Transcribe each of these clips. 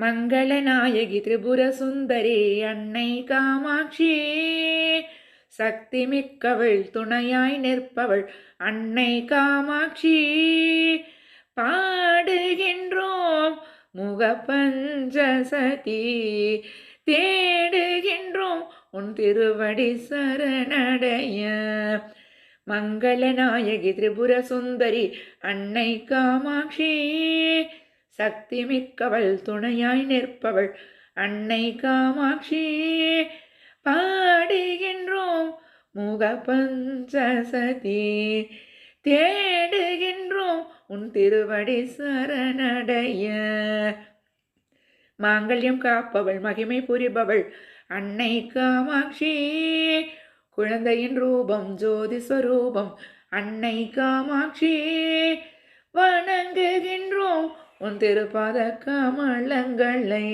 மங்களநாயகி திரிபுர சுந்தரி அன்னை காமாட்சி. சக்தி மிக்கவள் துணையாய் நிற்பவள் அன்னை காமாட்சி. பாடுகின்றோம் முகபஞ்சசதி. தேடுகின்றோம் உன் திருவடி சரணடைய. மங்களநாயகி திரிபுர சுந்தரி அன்னை காமாட்சி. சக்தி மிக்கவள் துணையாய் நிற்பவள். அன்னை காமாட்சி பாடுகின்றோம். முகபஞ்சசதி தேடுகின்றோம். உன் திருவடி சரணடைய. மாங்கல்யம் காப்பவள் மகிமை புரிபவள். அன்னை காமாட்சி குழந்தையின் ரூபம் ஜோதி ஸ்வரூபம். அன்னை காமாட்சி வணங்கு உன் திருப்பாத கமலங்களை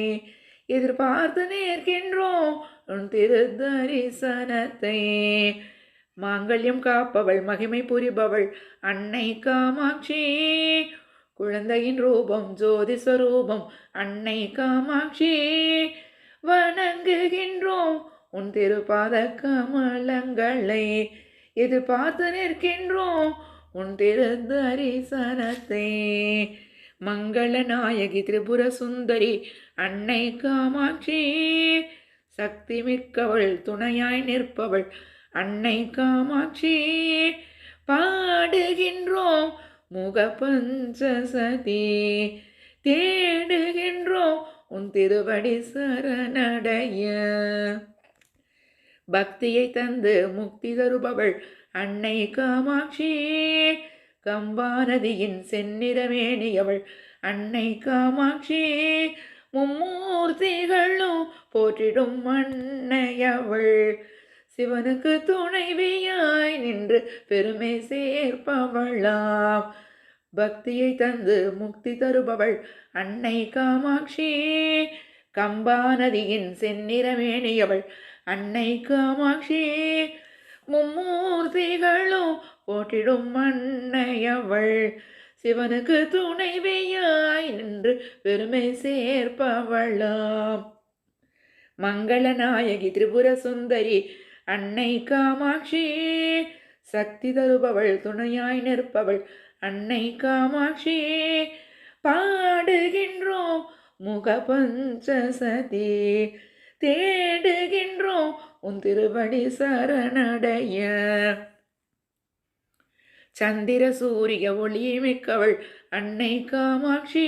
எதிர்பார்த்து நேர்கின்றோம் உன் திரு தரிசனத்தை மாங்கல்யம் காப்பவள் மகிமை புரிபவள் அன்னை காமாட்சி. குழந்தையின் ரூபம் ஜோதி ஸ்வரூபம் அன்னை காமாட்சி. வணங்குகின்றோம். உன் திருப்பாத கமலங்களை எதிர்பார்த்து நிற்கின்றோம். உன் திரு தரிசனத்தை மங்களநாயகி திரிபுர சுந்தரி அன்னை காமாட்சி. சக்தி மிக்கவள் துணையாய் நிற்பவள் அன்னை காமாட்சி. பாடுகின்றோம் முகபஞ்சசதி தேடுகின்றோம் உன் திருவடி சரணடைய. பக்தியை தந்து முக்தி தருபவள் அன்னை காமாட்சி. கம்பாநதியின் செந்நிறமேனியவள் அன்னை காமாட்சி. மும்மூர்த்திகளும் போற்றிடும் அன்னையவள் சிவனுக்கு துணைவியாய் நின்று பெருமை சேர்ப்பவளாம். பக்தியை தந்து முக்தி தருபவள் அன்னை காமாட்சி. கம்பாநதியின் செந்நிறமேனியவள் அன்னை காமாட்சி. மும்மூர்த்திகளும் போற்றிடும் மண்ணையவள் சிவனுக்கு துணைவியாய் நின்று பெருமை சேர்ப்பவளாம். மங்களநாயகி திரிபுர சுந்தரி அன்னை காமாட்சி. சக்தி தருபவள் துணையாய் நிற்பவள் அன்னை காமாட்சி. பாடுகின்றோம் முகபஞ்சசதி. தேடுகின்றோம் உன் திருவடி சரணடைய. சந்திர சூரிய ஒளியை மிக்கவள் அன்னை காமாட்சி.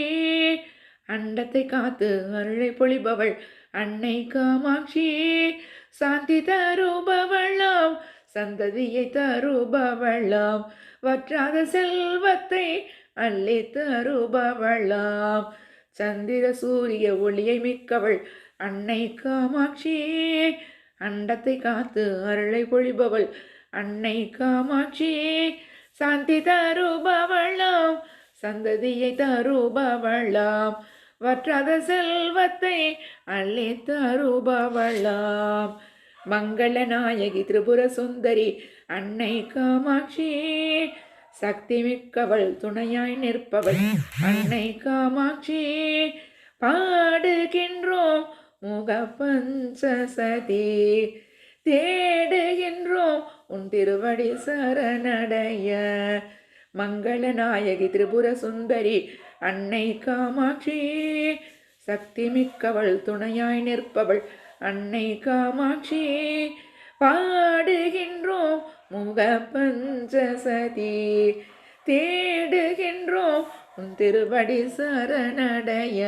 அண்டத்தை காத்து அருளை பொழிபவள் அன்னை காமாட்சி. சாந்தி தருபவளாம் சந்ததியை தருபவளாம் வற்றாத செல்வத்தை அள்ளி தருபவளாம். சந்திர சூரிய ஒளியை மிக்கவள் அன்னை காமாட்சி. அண்டத்தை காத்து அருளை பொழிபவள் அன்னை காமாட்சி. சாந்தி தருபவளாம் சந்ததியை தருபவளாம் வற்றாத செல்வத்தை அள்ளி தருபவளாம். மங்கள நாயகி திரிபுர சுந்தரி அன்னை காமாட்சி சக்தி மிக்கவள் துணையாய் நிற்பவள் அன்னை காமாட்சி பாடுகின்றோம் முகபஞ்சசதி தேடுகின்றோம் உன் திருவடி சரணடைய. மங்கள நாயகி திரிபுர சுந்தரி அன்னை காமாட்சி. சக்தி மிக்கவள் துணையாய் நிற்பவள் அன்னை காமாட்சி. பாடுகின்றோம் முக பஞ்சசதி. தேடுகின்றோம் உன் திருவடி சரணடைய.